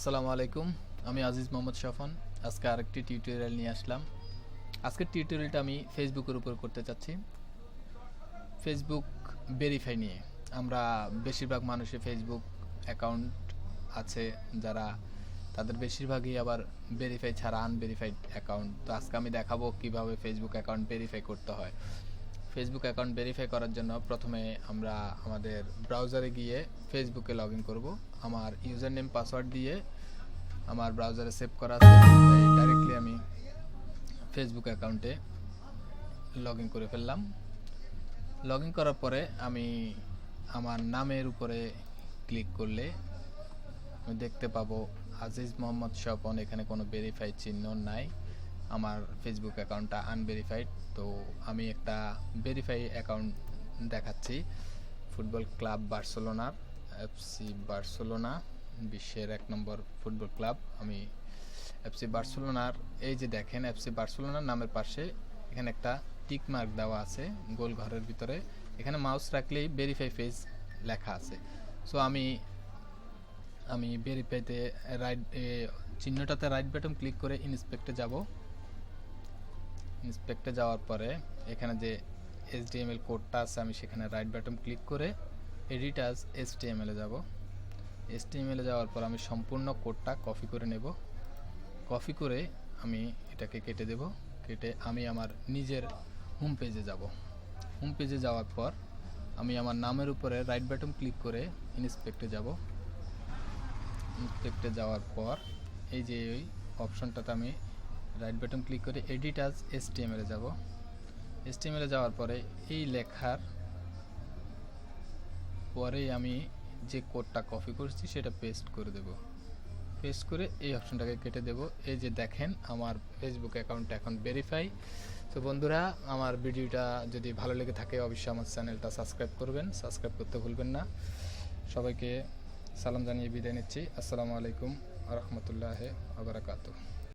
আসসালামু আলাইকুম, আমি আজিজ মোহাম্মদ শাফন। আজকে আরেকটি টিউটোরিয়াল নিয়ে আসলাম। আজকের টিউটোরিয়ালটা আমি ফেসবুকের উপর করতে চাচ্ছি। ফেসবুক ভেরিফাই নিয়ে। আমরা বেশিরভাগ মানুষের ফেসবুক অ্যাকাউন্ট আছে, যারা তাদের বেশিরভাগই আবার ভেরিফাই ছাড়া আনভেরিফাইড অ্যাকাউন্ট তো আজকে আমি দেখাবো কীভাবে ফেসবুক অ্যাকাউন্ট ভেরিফাই করতে হয়। ফেসবুক অ্যাকাউন্ট ভেরিফাই করার জন্য প্রথমে আমরা আমাদের ব্রাউজারে গিয়ে ফেসবুকে লগ ইন করব। আমার ইউজার নেম পাসওয়ার্ড দিয়ে আমার ব্রাউজারে সেভ করা আছে। ডাইরেক্টলি আমি ফেসবুক অ্যাকাউন্টে লগ ইন করে ফেললাম। লগ ইন করার পরে আমি আমার নামের উপরে ক্লিক করলে আমি দেখতে পাবো আজিজ মোহাম্মদ স্বপন এখানে কোনো ভেরিফাইড চিহ্ন নাই। আমার ফেসবুক অ্যাকাউন্টটা আনভেরিফাইড তো আমি একটা ভেরিফাই অ্যাকাউন্ট দেখাচ্ছি। ফুটবল ক্লাব বার্সেলোনার এফসি বার্সেলোনা বিশ্বের এক নম্বর ফুটবল ক্লাব আমি এফসি বার্সেলোনার এই যে দেখেন এফসি বার্সেলোনার নামের পাশে এখানে একটা টিক মার্ক দেওয়া আছে গোল ঘরের ভিতরে। এখানে মাউস রাখলেই ভেরিফাই পেজ লেখা আছে। সো আমি আমি ভেরিফাইতে রাইট চিহ্নটাতে রাইট বাটন ক্লিক করে ইন্সপেক্টে যাব। ইন্সপেক্টে যাওয়ার পরে এখানে যে এইচডিএমএল কোডটা আছে, আমি সেখানে রাইট বাটন ক্লিক করে এডিট আস এইচটিএমএলে যাব। এইচটিএমএলে যাওয়ার পর আমি সম্পূর্ণ কোডটা কপি করে নেব। কপি করে আমি এটাকে কেটে দেব। কেটে আমি আমার নিজের হোম পেজে যাব। হোম পেজে যাওয়ার পর আমি আমার নামের উপরে রাইট বাটন ক্লিক করে ইন্সপেক্টে যাব। ইন্সপেক্টে যাওয়ার পর এই যে ওই অপশনটাতে আমি রাইট বাটন ক্লিক করে এডিট আজ এসটিএমএলে যাব। এসটিএমএলে যাওয়ার পরে এই লেখার পরেই আমি যে কোডটা কপি করছি সেটা পেস্ট করে দেব। পেস্ট করে এই অপশনটাকে কেটে দেব। এই যে দেখেন আমার ফেসবুক অ্যাকাউন্ট এখন ভেরিফাই তো বন্ধুরা, আমার ভিডিওটা যদি ভালো লেগে থাকে অবশ্যই আমার চ্যানেলটা সাবস্ক্রাইব করবেন। সাবস্ক্রাইব করতে ভুলবেন না। সবাইকে সালাম জানিয়ে বিদায় নিচ্ছি। আসসালামু আলাইকুম রহমতুল্লাহ আবরাকাতু